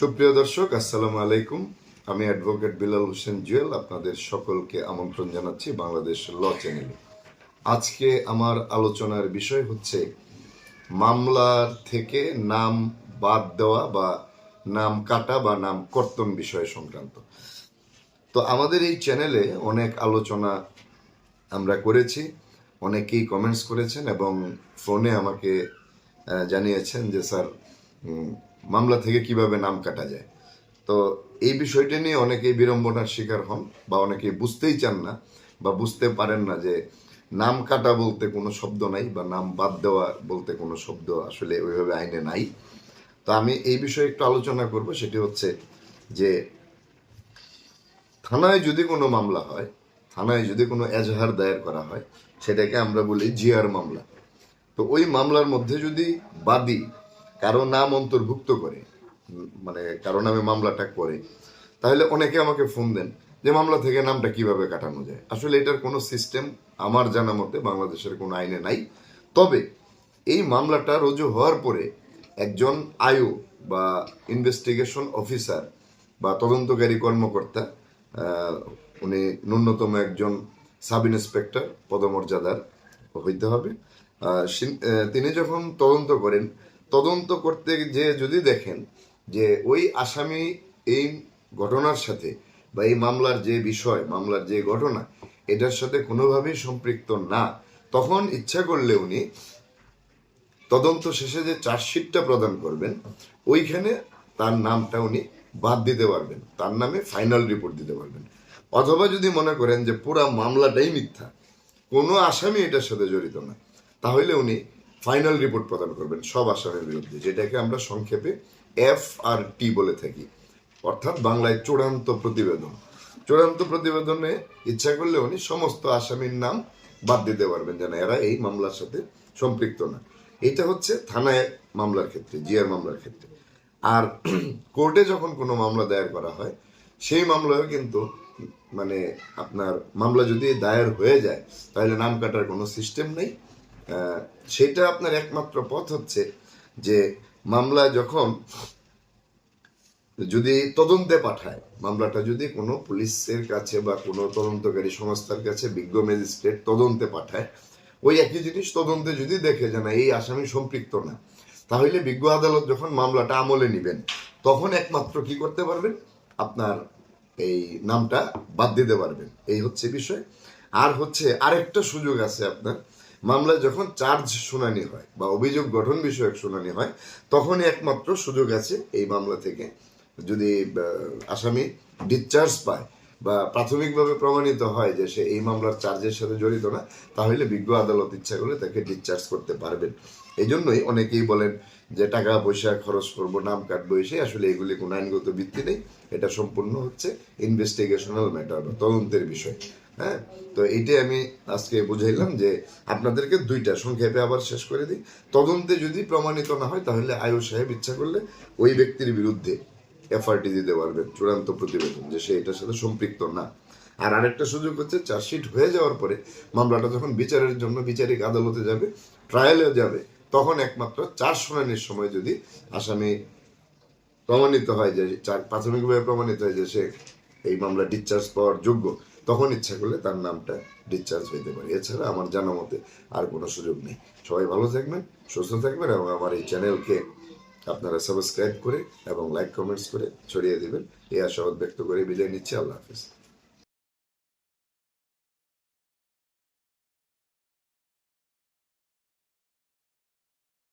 সুপ্রিয় দর্শক, আসসালামু আলাইকুম। আমি অ্যাডভোকেট বিলাল হোসেন জুয়েল, আপনাদের সকলকে আমন্ত্রণ জানাচ্ছি বাংলাদেশ ল চ্যানেলে। আজকে আমার আলোচনার বিষয় হচ্ছে মামলার থেকে নাম বাদ দেওয়া বা নাম কাটা বা নাম কর্তন বিষয় সংক্রান্ত। তো আমাদের এই চ্যানেলে অনেক আলোচনা আমরা করেছি, অনেকেই কমেন্টস করেছেন এবং ফোনে আমাকে জানিয়েছেন যে, স্যার মামলা থেকে কীভাবে নাম কাটা যায়। তো এই বিষয়টা নিয়ে অনেকেই বিড়ম্বনার শিকার হন বা অনেকেই বুঝতেই চান না বা বুঝতে পারেন না যে নাম কাটা বলতে কোনো শব্দ নাই বা নাম বাদ দেওয়া বলতে কোনো শব্দ আসলে ওইভাবে আইনে নাই। তো আমি এই বিষয়ে একটু আলোচনা করব, সেটি হচ্ছে যে থানায় যদি কোনো মামলা হয়, থানায় যদি কোনো এজাহার দায়ের করা হয়, সেটাকে আমরা বলি জিআর মামলা। তো ওই মামলার মধ্যে যদি বাদী কারও নাম অন্তর্ভুক্ত করে মানে কারও নামে মামলাটা করে। তাহলে অনেকে আমাকে ফোন দেন যে মামলা থেকে নামটা কীভাবে কাটানো যায়। আসলে এটার কোনো সিস্টেম আমার জানা মতে বাংলাদেশের কোনো আইনে নাই। তবে এই মামলাটা রুজু হওয়ার পরে একজন আয়ু বা ইনভেস্টিগেশন অফিসার বা তদন্তকারী কর্মকর্তা উনি ন্যূনতম একজন সাব ইন্সপেক্টর পদমর্যাদার হইতে হবে। তিনি যখন তদন্ত করেন তদন্ত করতে যে যদি দেখেন যে ওই আসামি এই ঘটনার সাথে বা এই মামলার যে বিষয়, মামলার যে ঘটনা, এটার সাথে কোনোভাবেই সম্পৃক্ত না, তখন ইচ্ছা করলে উনি তদন্ত শেষে যে চার্জশিটটা প্রদান করবেন, ওইখানে তার নামটা উনি বাদ দিতে পারবেন, তার নামে ফাইনাল রিপোর্ট দিতে পারবেন। অথবা যদি মনে করেন যে পুরা মামলাটাই মিথ্যা, কোনো আসামি এটার সাথে জড়িত না, তাহলে উনি ফাইনাল রিপোর্ট প্রদান করবেন, সব আসামের বিরুদ্ধে, যেটাকে আমরা সংক্ষেপে এফ আর টি বলে থাকি। অর্থাৎ বাংলায় চূড়ান্ত প্রতিবেদন। চূড়ান্ত প্রতিবেদনে ইচ্ছা করলে উনি সমস্ত আসামির নাম বাদ দিতে পারবেন, যেন এরা এই মামলার সাথে সম্পৃক্ত না। এটা হচ্ছে থানায় মামলার ক্ষেত্রে জিআর মামলার ক্ষেত্রে। আর কোর্টে যখন কোনো মামলা দায়ের করা হয়, সেই মামলায় কিন্তু মানে আপনার মামলা যদি দায়ের হয়ে যায়, তাহলে নাম কাটার কোনো সিস্টেম নেই। সেটা আপনার একমাত্র পথ হচ্ছে যে মামলা যখন যদি তদন্তে পাঠায়, মামলাটা যদি কোনো পুলিশের কাছে বা কোনো তদন্তকারী সংস্থার কাছে বিজ্ঞ ম্যাজিস্ট্রেট তদন্তে পাঠায়, ওই একই জিনিস তদন্তে যদি দেখে যে না, এই আসামি সম্পৃক্ত না, তাহলে বিজ্ঞ আদালত যখন মামলাটা আমলে নিবেন, তখন একমাত্র কি করতে পারবেন? আপনার এই নামটা বাদ দিতে পারবেন। এই হচ্ছে বিষয়। আর হচ্ছে আরেকটা সুযোগ আছে আপনার। মামলায় যখন চার্জ শুনানি হয় বা অভিযোগ গঠন বিষয়ক শুনানি হয়, তখনই একমাত্র সুযোগ আছে এই মামলা থেকে যদি আসামি ডিসচার্জ পায় বা প্রাথমিকভাবে প্রমাণিত হয় যে সে এই মামলার চার্জের সাথে জড়িত না, তাহলে বিজ্ঞ আদালত ইচ্ছা করলে তাকে ডিসচার্জ করতে পারবেন। এই জন্যই অনেকেই বলেন যে টাকা, পয়সা, খরচ করব, নাম কাটবো, এসে আসলে এগুলি কোনো আইনগত ভিত্তি নেই। এটা সম্পূর্ণ হচ্ছে ইনভেস্টিগেশনাল ম্যাটার বা তদন্তের বিষয়। হ্যাঁ? তো এইটাই আমি আজকে বুঝাইলাম যে আপনাদেরকে দুইটা সংক্ষেপে আবার শেষ করে দিই। তদন্তে যদি প্রমাণিত না হয়, তাহলে আয়ু সাহেব ইচ্ছা করলে ওই ব্যক্তির বিরুদ্ধে এফআরটি দিতে পারবেন, চূড়ান্ত প্রতিবেদন যে সে এটার সাথে সম্পৃক্ত না। আর আরেকটা সুযোগ হচ্ছে, চার্জশিট হয়ে যাওয়ার পরে মামলাটা যখন বিচারের জন্য বিচারিক আদালতে যাবে ট্রায়ালে যাবে, তখন একমাত্র চার শুনানির সময় যদি আসামি প্রমাণিত হয় যে, চার প্রাথমিকভাবে প্রমাণিত হয় যে সে এই মামলা ডিসচার্জ পাওয়ার যোগ্য তখন ইচ্ছা করলে তার নামটা ডিসচার্জ হইতে পারে। এছাড়া আমার জানা মতে আর কোনো সুযোগ নেই। সবাই ভালো থাকবেন, সুস্থ থাকবেন এবং আমার এই চ্যানেলকে আপনারা সাবস্ক্রাইব করে এবং লাইক কমেন্টস করে ছড়িয়ে দেবেন। এই আশাবাদ ব্যক্ত করে বিদায় নিচ্ছি। আল্লাহ হাফিজ।